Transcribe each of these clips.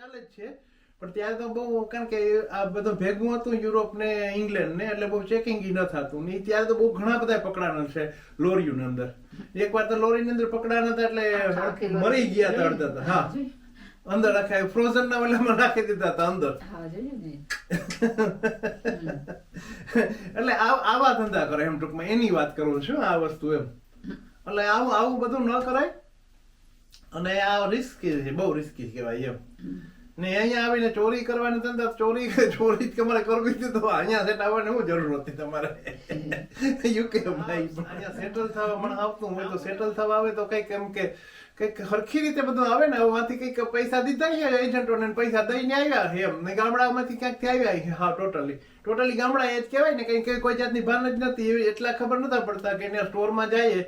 ચાલે જ છે. પણ ત્યારે તો બહુ કારણ કે આ બધું ભેગું હતું યુરોપ ને ઇંગ્લેન્ડ ને એટલે બહુ ચેકિંગ ન થતું. ને ત્યારે તો બહુ ઘણા બધા પકડાના છે લોરીઓની અંદર. એકવાર તો લોરીની અંદર પકડાના હતા એટલે મરી ગયા હતા અડધા. હા. અંદર આખા ફ્રોઝન ના ઓલામાં નાખી દીધા હતા અંદર. ને. એટલે આવા ધંધા કરે એમ ટૂંકમાં. એની વાત કરું છું આ વસ્તુ એમ. એટલે આવું આવું બધું ન કરાય. અને આ રિસ્કી છે બહુ રિસ્કી કહેવાય એમ. ને અહીંયા આવીને ચોરી કરવાની ધંધા ચોરી ચોરી જ તમારે કરવી હતી તો અહીંયા સેટ આવવાની શું જરૂર હતી તમારે? યુકે અહીંયા સેટલ થવા મને આવતું હોય તો સેટલ થવા આવે તો કંઈક એમ કે કંઈક હરખી રીતે બધું આવે ને એમાંથી કંઈક પૈસા દીધા એજન્ટોને ને પૈસા દઈને આવ્યા છે એમ. ને ગામડામાંથી ક્યાંકથી આવ્યા છે? હા ટોટલી ટોટલી ગામડા એ જ કહેવાય ને કઈ કઈ કોઈ જાતની ભાન જ નથી. એટલા ખબર નતા પડતા કે ત્યાં સ્ટોરમાં જઈએ.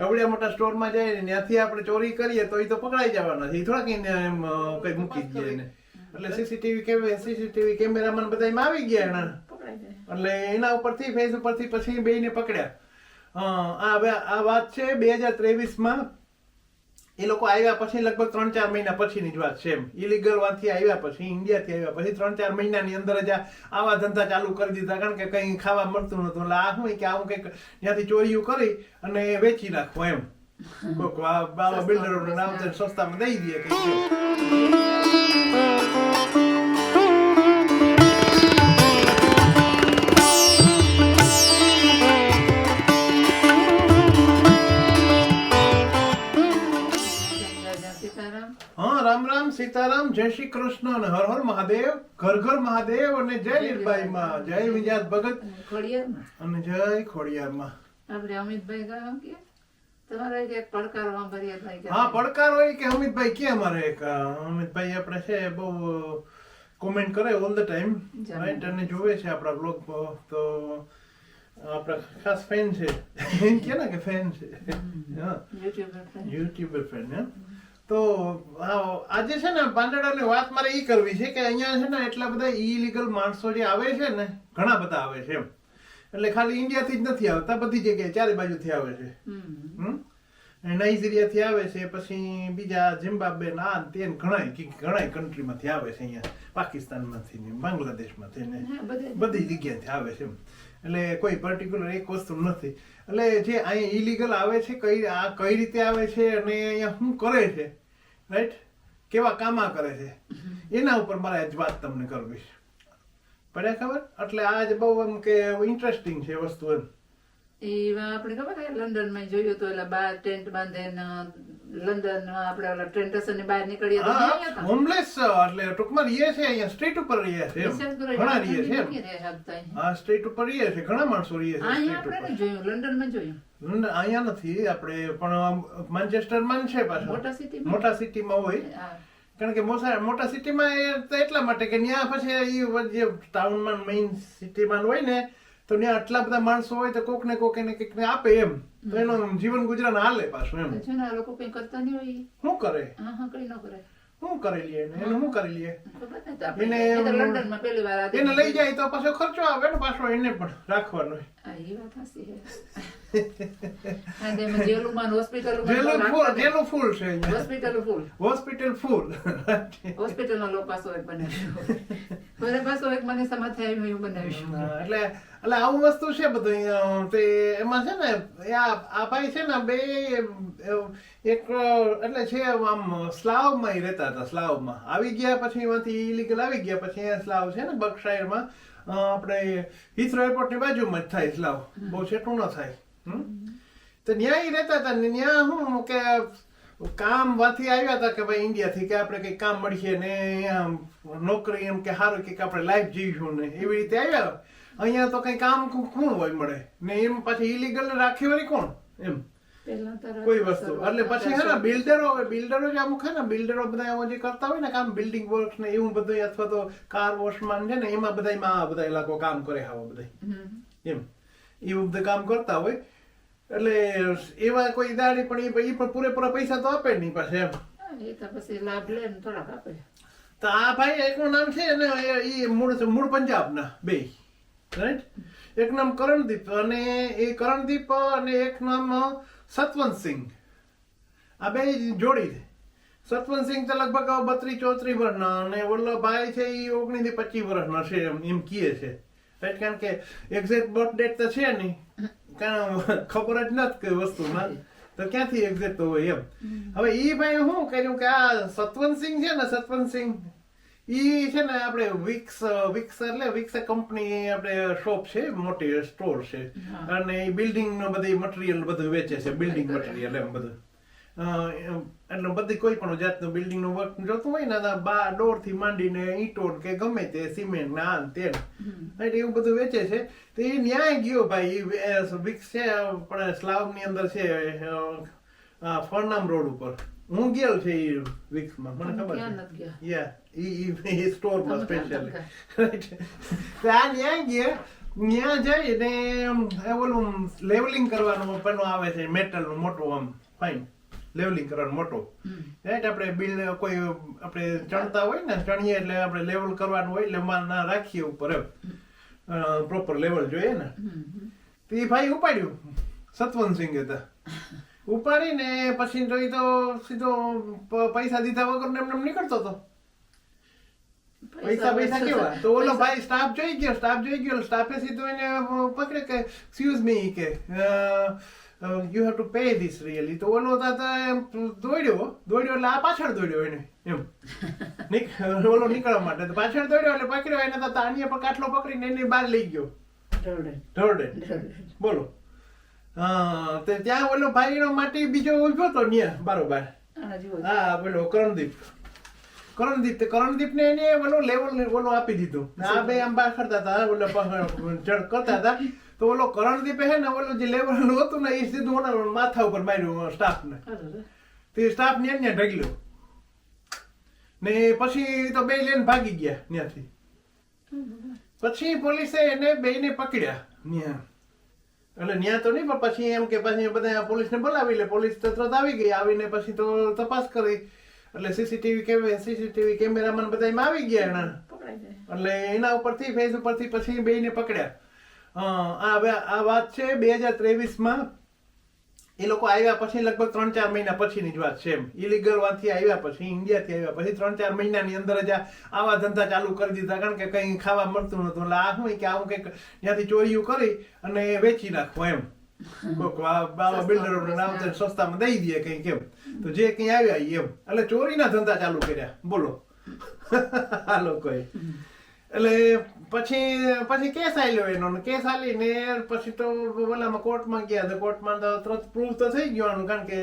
એવડા મોટા. સ્ટોરમાં જઈએ ને ત્યાંથી આપણે ચોરી કરીએ તો એ તો પકડાઈ જવાના છે. એ થોડા કઈ એમ કઈ મૂકી જ ગયા ને એટલે સીસીટીવી કેમેરા સીસીટીવી કેમેરામાં બધા એમાં આવી ગયા એના. એટલે એના ઉપરથી ફેસ ઉપરથી પછી બેયને પકડ્યા. આ હવે આ વાત છે બે હજાર ત્રેવીસમાં. એ લોકો આવ્યા પછી લગભગ ત્રણ ચાર મહિના પછીની જ વાત છે એમ. ઇલીગલ વાંથી આવ્યા પછી ઇન્ડિયાથી આવ્યા પછી ત્રણ ચાર મહિનાની અંદર જ આવા ધંધા ચાલુ કરી દીધા. કારણ કે કંઈ ખાવા મળતું નતું એટલે આ શું કે આવું કંઈક ત્યાંથી ચોરીઓ કરી અને વેચી નાખવું એમ. કોઈક બિલ્ડરોને નામ સસ્તામાં દઈ દે કંઈક. જય શ્રી કૃષ્ણ અને હર હર મહાદેવ ઘર ઘર મહાદેવ અને જય લીલબાઈ માં. જય વિજયાત ભગત ખોડિયારમાં. અને જય ખોડિયાર માં. આપણે અમિતભાઈ ગયા કે? તમારે એક પડકારો સાંભળ્યા હા પડકાર હોય કે અમિતભાઈ કે અમારે એક અમિતભાઈ આપણે છે બહુ કોમેન્ટ કરે ઓલ ધ ટાઈમ. રાઈટ અને જોવે છે આપણા બ્લોગ તો આપણા ખાસ ફેન છે. કે ને કે ફેન છે. યુટ્યુબર ફ્રેન્ડ હે. તો આજે છે ને પાંદડાની વાત મારે એ કરવી છે કે અહીંયા છે ને એટલા બધા ઇલીગલ માણસો જે આવે છે ને ઘણા બધા આવે છે એમ એટલે ખાલી ઇન્ડિયાથી જ નથી આવતા બધી જગ્યાએ ચારે બાજુથી આવે છે નાઇજીરિયાથી આવે છે પછી બીજા ઝિમ્બાબ્વે ના તે ઘણા ઘણાય કન્ટ્રીમાંથી આવે છે અહીંયા પાકિસ્તાનમાંથી ને બાંગ્લાદેશમાંથી ને. બધી જગ્યાથી આવે છે એમ. એટલે કોઈ પર્ટિક્યુલર એક વસ્તુ નથી. એટલે જે અહીંયા ઇલીગલ આવે છે, કઈ આ કઈ રીતે આવે છે અને અહીંયા શું કરે છે રાઈટ કેવા કામા કરે છે. એના ઉપર મારે આજ વાત તમને કરવી છે. પડે ખબર? એટલે આજ બહુ એમ કે ઇન્ટરેસ્ટિંગ છે વસ્તુ એમ. એ આપણે ખબર છે લંડનમાં જોયું તો એટલે બાર ટેન્ટ બાંધે લંડન આપણે ઓલા ટ્રેન સ્ટેશન બહાર નીકળીએ તો હોમલેસ એટલે ટૂંકમાં રહીએ છે અહીંયા સ્ટ્રીટ ઉપર રહીએ છે ઘણા રહીએ છે હા સ્ટ્રીટ ઉપર રહીએ છે ઘણા માણસો રહીએ છે અહીંયા આપણે જોયું લંડનમાં જોયું. અહીંયા નથી આપણે પણ માન્ચેસ્ટરમાં છે પાછું. મોટા સિટીમાં મોટા સિટીમાં હોય. કારણ કે મોટા મોટા સિટીમાં એ એટલા માટે કે ત્યાં પછી ઈ જે ટાઉનમાં મેઇન સિટીમાં હોય ને તો ત્યાં આટલા બધા માણસો હોય તો કોક ને કોક એને કંઈક ને આપે એમ. તો એનો જીવન ગુજરાન હાલે પાછું એમ. જૂના લોકો કઈ કરતા નહીં હોય. શું કરે? હા હા કઈ ન કરે. શું કરી લઈએ એને? એનું શું કરી લે? ખબર નથી આપણે. એને લંડનમાં પહેલી વાર એને લઈ જાય તો પાછો ખર્ચો આવે ને પાછો એને પણ રાખવાનો એ વાત સાચી ને હોસ્પિટલ ફૂલ હોસ્પિટલ લોકો પાછો એક બનાવ્યો. પાછો એક મને સમજ થાય એવું બનાવીશું એટલે એટલે આવું વસ્તુ છે બધું તે એમાં છે ને આ આ ભાઈ છે ને બે એક એટલે છે આમ સ્લાવમાં એ રહેતા હતા સ્લાવમાં. આવી ગયા પછી એમાંથી ઇલીગલ આવી ગયા પછી સ્લાવ છે ને બક્ષાયરમાં. આપણે હિથ્રો એરપોર્ટની બાજુમાં જ થાય સ્લાવ. બહુ છેટું ન થાય? તો ન્યા રહેતા હતા ને ન્યા હું કે કામ વાથી આવ્યા હતા કે ભાઈ ઇન્ડિયાથી કે આપણે કંઈક કામ મળીએ ને નોકરી એમ કે સારું કે આપણે લાઈફ જીવીશું ને એવી રીતે આવ્યા. અહીંયા તો કઈ કામ કોણ હોય મળે? ને એમ પાછી ઇલીગલ ને રાખી વળી કોણ એમ કોઈ વસ્તુ. એટલે પછી હે ને બિલ્ડરો બિલ્ડરો જે અમુક હે ને બિલ્ડરો બધા એમાં જે કરતા હોય ને કામ બિલ્ડિંગ વર્ક ને એવું બધું અથવા તો કાર વોશમાં છે ને એમાં બધા આ બધા એ લોકો કામ કરે આવા બધા એમ. એવું બધું કામ કરતા હોય. એટલે એવા કોઈ દાડી પણ એ પણ પૂરેપૂરા પૈસા તો આપે નહીં પાસે એમ. એ તો પછી લાભ લે ને થોડાક આપે. તો આ ભાઈ એકનું નામ છે ને એ મૂળ મૂળ પંજાબના બે. રાઈટ એક નામ કરણદીપ અને એ કરણદીપ અને એક નામ સતવંત સિંહ આ બે જોડી છે. સતવંતસિંહ તો લગભગ બત્રીસ ચોત્રીસ વર્ષના અને વલ્લભભાઈ ભાઈ છે એ ઓગણીસથી પચીસ વર્ષના છે એમ એમ કહે છે? કારણ કે એક્ઝેક્ટ બર્થ ડેટ તો છે નહીં. કારણ ખબર જ નથી કઈ વસ્તુમાં તો ક્યાંથી એક્ઝેક્ટ હોય એમ? હવે ઈ ભાઈ શું કર્યું કે આ સતવંતસિંહ છે ને સતવંતસિંહ ઈ છે ને આપણે વિક્સ વિક્સ એટલે વિક્સ કંપની આપણે શોપ છે મોટી સ્ટોર છે. અને એ બિલ્ડિંગ નો બધી મટીરિયલ બધું વેચે છે બિલ્ડિંગ. મટીરિયલ એમ બધું. એટલે બધી કોઈ પણ જાતનું બિલ્ડિંગનું વર્ક જોતું હોય ને બાર બા ડોરથી માંડીને ઈંટો કે ગમે તે સિમેન્ટ ને આ તેલ એટલે એવું બધું વેચે છે. તો એ ન્યાય ગયો ભાઈ એ વિક્સ છે પણ સ્લાવની અંદર છે ફરનામ રોડ ઉપર. હું ગયેલ છે એ વિક્સમાં મને ખબર છે? યા એ સ્ટોરમાં સ્પેશિયલ ક્યાં સ્પેશિયલી ત્યાં ન્યા ગયા. ન્યા જઈને એ ઓલું લેવલિંગ કરવાનું પેલું આવે છે મેટલનું મોટું આમ ફાઇન લેવલિંગ કરવાનું મોટો. રાઈટ આપણે બિલ કોઈ આપણે ચણતા હોય ને ચણીએ એટલે આપણે લેવલ કરવાનું હોય એટલે ના રાખીએ ઉપર એમ. પ્રોપર લેવલ જોઈએ ને. તો એ ભાઈ ઉપાડ્યું. સતવંતસિંહ હતા ઉપાડીને પછી તો ઈ તો સીધો પૈસા દીધા વગર ને એમને એમ નીકળતો હતો પૈસા પૈસા કેવા? તો ઓલો ભાઈ સ્ટાફ જોઈ ગયો સ્ટાફ જોઈ ગયો સ્ટાફે સીધો એને પકડે કે એક્સક્યુઝ મી કે you have to pay this really તો ઓલો તાતા એમ દોડ્યો દોડ્યો એટલે આ પાછળ દોડ્યો એને એમ. ઓલો નીકળવા માટે. તો પાછળ દોડ્યો એટલે પકડ્યો એને તો આની પર કાટલો પકડીને એની બહાર લઈ ગયો. ઢોરડે બોલો. હા તે ત્યાં ઓલો ભાઈનો માટે બીજો ઊભો હતો ન્યા બારોબાર. હા બોલો કરણદીપ. કરણદીપ તે કરણદીપ ને એને ઓલો લેવલ ઓલો આપી દીધું. આ બે આમ બહાર કરતા હતા ઓલો ચડ કરતા હતા. તો ઓલો કરણદીપે હે ને ઓલો જે લેબર હતું ને એ સીધું ઓના માથા ઉપર માર્યું સ્ટાફ ને તે સ્ટાફ ને ત્યાં ઢગલ્યો. ને પછી તો બે લઈને ભાગી ગયા ત્યાંથી. પછી પોલીસે એને બેયને પકડ્યા ન્યા. એટલે ન્યા તો નહીં પણ પછી એમ કે પછી બધા પોલીસને બોલાવી લે. પોલીસ તો તરત આવી ગઈ આવીને પછી તો તપાસ કરી. એટલે સીસીટીવી કેમે સીસીટીવી કેમેરામાં બધા એમાં આવી ગયા એના. એટલે એના ઉપરથી ફેસ ઉપરથી પછી બેને પકડ્યા. આ આ વાત છે બે હજાર ત્રેવીસમાં એ લોકો આવ્યા પછી લગભગ ત્રણ ચાર મહિના પછીની જ વાત છે એમ. ઇલીગલ વાથી આવ્યા પછી ઇન્ડિયાથી આવ્યા પછી ત્રણ ચાર મહિનાની અંદર જ આવા ધંધા ચાલુ કરી દીધા. કારણ કે કંઈ ખાવા મળતું નતું એટલે આ શું કે આવું કંઈક ત્યાંથી ચોરીઓ કરી અને વેચી નાખવું એમ. આવા બિલ્ડરોને નામ તે સસ્તામાં દઈ દઈએ કંઈક એમ. તો જે કંઈ આવ્યા એમ. એટલે ચોરીના ધંધા ચાલુ કર્યા. બોલો. આ લોકોએ. એટલે પછી પછી કેસ આલ્યો એનો ને કેસ આલીને પછી તો ઓલામાં કોર્ટમાં ગયા તો કોર્ટમાં તો તરત પ્રૂવ તો થઈ ગયો કારણ કે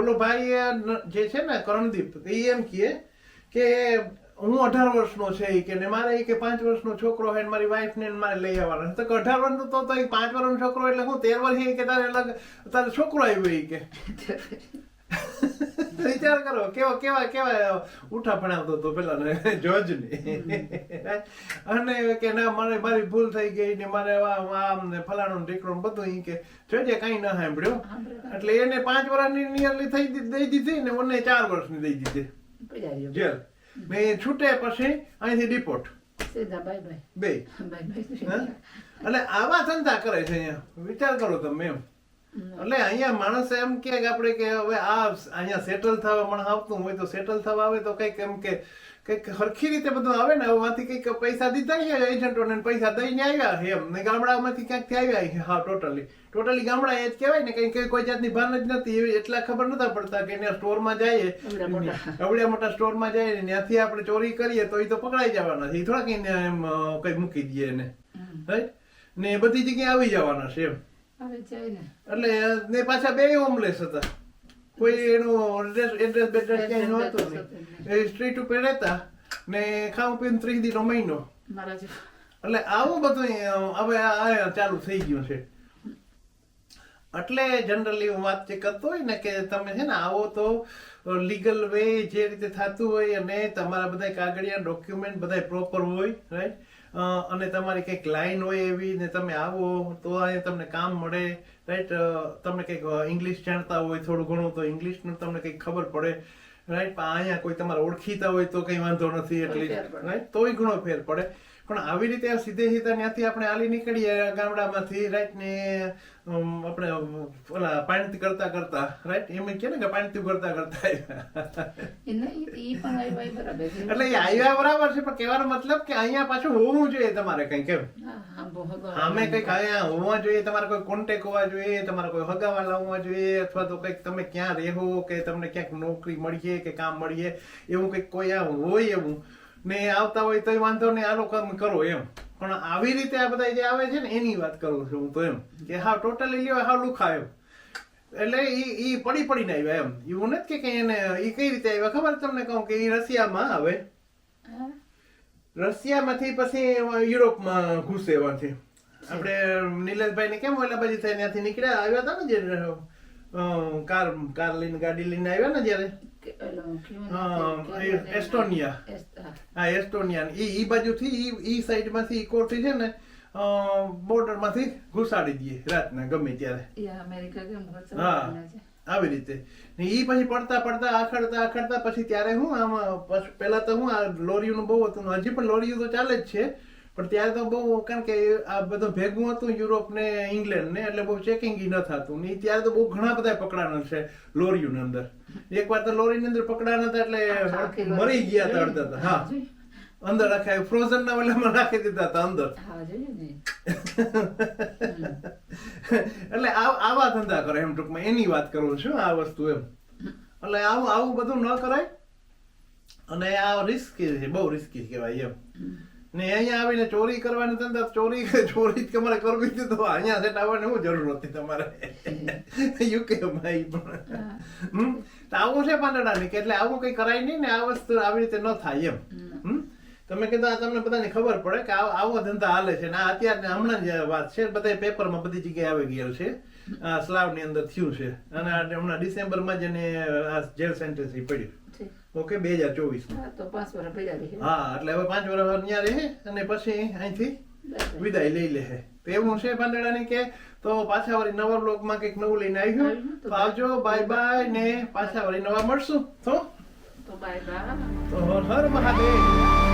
ઓલો ભાઈ જે છે ને કરણદીપ, એ એમ કહે કે હું અઢાર વર્ષનો છે કે ને મારે કે પાંચ વર્ષનો છોકરો ને મારી વાઈફ ને મારે લઈ આવવાનો. તો અઢાર વર્ષનો તો પાંચ વર્ષનો છોકરો એટલે હું તેર વર્ષ કે તારે અલગ, તારે છોકરો આવ્યો એ કે વિચાર કરો કેવા કેવા કેવા ઉઠા ભણાવતો હતો પેલા જોજ ને અને કે ના મારે મારી ભૂલ થઈ ગઈ ને મારે આમ ને ફલાણું ઢીકણું બધું ઈ કે જોજે કઈ ના સાંભળ્યું. એટલે એને પાંચ વર્ષની નિયરલી થઈ દઈ દીધી ને મને ચાર વર્ષની દઈ દીધી. જેલ. ને છૂટે પછી અહીંથી ડિપોર્ટ બે. અને એટલે આવા ધંધા કરે છે અહીંયા. વિચાર કરો તમે એમ. એટલે અહીંયા માણસ એમ કે આપણે કે હવે આ અહીંયા સેટલ થવા મને આવતું હોય તો સેટલ થવા આવે તો કંઈક એમ કે કંઈક સરખી રીતે બધું આવે ને એમાંથી કંઈક પૈસા દીધા છે એજન્ટોને ને પૈસા દઈને આવ્યા એમ. ને ગામડામાંથી ક્યાંકથી આવ્યા છે? હા ટોટલી ટોટલી ગામડા એ જ કહેવાય ને કઈ કોઈ જાતની ભાન જ નથી. એવી એટલા ખબર નતા પડતા કે એને સ્ટોરમાં જઈએ. એવડા મોટા. મોટા સ્ટોરમાં જઈએ ને ત્યાંથી આપણે ચોરી કરીએ તો એ તો પકડાઈ જવાના છે. એ થોડા કઈ એમ કઈ મૂકી દઈએ એને. રાઈટ ને બધી જગ્યાએ આવી જવાના છે એમ. એટલે ને પાછા બે હોમલેસ હતા. કોઈ એનું એડ્રેસ એડ્રેસ બેડ્રેસ ક્યાંય નહોતું નહીં. એ સ્ટ્રીટ ઉપર રહેતા ને ખાવું પીને ત્રીસ દીનો મહિનો. એટલે આવું બધું હવે આ ચાલુ થઈ ગયું છે. એટલે જનરલી હું વાત જે કરતો હોય ને કે તમે છે ને આવો તો લીગલ વે જે રીતે થતું હોય અને તમારા બધા કાગળિયા ડોક્યુમેન્ટ બધા પ્રોપર હોય રાઈટ અને તમારી કંઈક લાઈન હોય એવી ને તમે આવો તો અહીંયા તમને કામ મળે રાઈટ તમને કંઈક ઇંગ્લિશ જાણતા હોય થોડું ઘણું તો ઇંગ્લિશનું તમને કંઈક ખબર પડે રાઈટ અહીંયા કોઈ તમારા ઓળખીતા હોય તો કંઈ વાંધો નથી એટલે એટલી રાઈટ તોય ઘણો ફેર પડે. પણ આવી રીતે સીધે સીધા ત્યાંથી આપણે હાલી નીકળીએ ગામડામાંથી રાઈટ ને આપણે ઓલા પાણીથી કરતા કરતા રાઈટ એમ કે ને કે પાણીથી કરતા કરતા એટલે એ આવ્યા બરાબર છે પણ કહેવાનો મતલબ કે અહીંયા પાછું હોવું જોઈએ તમારે કઈ કેમ અમે કંઈક અહીંયા હોવા જોઈએ તમારે કોઈ કોન્ટેક હોવા જોઈએ તમારે કોઈ હગાવાલા હોવા જોઈએ અથવા તો કંઈક તમે ક્યાં રહેવો કે તમને ક્યાંક નોકરી મળીએ કે કામ મળીએ એવું કંઈક કોઈ આ હોય એવું. ને આવતા હોય તોય વાંધો નહીં આ કામ કરો એમ. પણ આવી રીતે આ બધા જે આવે છે ને એની વાત કરું છું હું તો એમ. કે હા ટોટલી લ્યો હા લુખા એમ એટલે ઈ ઈ પડી પડીને આવ્યા એમ. એવું નથી કે કઈ એને ઈ કઈ રીતે આવ્યા? ખબર તમને કહું કે ઈ રશિયામાં આવે. રશિયામાંથી પછી યુરોપમાં ઘૂસે એવાથી આપણે નીલેશભાઈ ને કેમ ઓલા બાજુ થઈ ત્યાંથી નીકળ્યા? આવ્યા હતા ને જે કાર કાર લઈને ગાડી લઈને આવ્યા ને જ્યારે? એ. એસ્ટોનિયા. એસ્ટ- હા. એસ્ટોનિયા એ ઈ બાજુથી ઈ સાઈડમાંથી ઇકોથી છે ને બોર્ડરમાંથી ઘુસાડી દઈએ રાતના ગમે ત્યારે અમેરિકા કેમ હા. આવી રીતે ને ઈ પછી પડતા પડતા આખડતા આખડતા પછી ત્યારે હું આમ પેલા પહેલા તો હું આ લોરીનું બહુ હતું હજી પણ લોરીયું તો ચાલે જ છે પણ ત્યારે તો બહુ કારણ કે આ બધું ભેગું હતું યુરોપ ને ઇંગ્લેન્ડ ને એટલે બહુ ચેકિંગ ન થતું. ને ત્યારે તો બહુ ઘણા બધા પકડાના છે લોરીયું અંદર. એકવાર તો લોરી અંદર પકડાના હતા એટલે મરી ગયા હતા અડધા હા. અંદર રાખ્યા ફ્રોઝન ના ઓલામાં રાખી દીધા હતા અંદર. એટલે આવા ધંધા કરે એમ ટૂંકમાં. એની વાત કરું છું આ વસ્તુ એમ. એટલે આવું આવું બધું ન કરાય. અને આ રિસ્કી છે બહુ રિસ્કી કહેવાય એમ. ને અહીંયા આવીને ચોરી કરવાની ધંધા ચોરી ચોરી જ તમારે કરવી હતી તો અહીંયા સેટ આવવાની શું જરૂર હતી તમારે? યુકે માં પણ. તો આવું છે પાંદડાની કે એટલે આવું કઈ કરાય નહીં ને આ વસ્તુ આવી રીતે ન થાય એમ. હમ? તમે કીધું આ તમને બધાને ખબર પડે કે આવો ધંધા હાલે છે ને આ અત્યારે હમણાં જ વાત છે બધા પેપરમાં બધી જગ્યાએ આવી ગયેલ છે. આ સ્લાવની અંદર થયું છે. અને હમણાં ડિસેમ્બરમાં જ એને જેલ સેન્ટેન્સ પડ્યું. ઓકે બે હજાર ચોવીસ હા તો પાંચ વર્ષ પડ્યા રહે. હા એટલે હવે પાંચ વર્ષ ત્યાં રહે અને પછી અહીંથી વિદાય લઈ લે તો એવું છે પાંદડાની કે તો પાછા વળી નવા બ્લોગમાં કંઈક નવું લઈને આવ્યું તો આવજો બાય. બાય ને પાછા વળી નવા મળશું. તો? તો બાય બાય. તો હર મહાદેવ.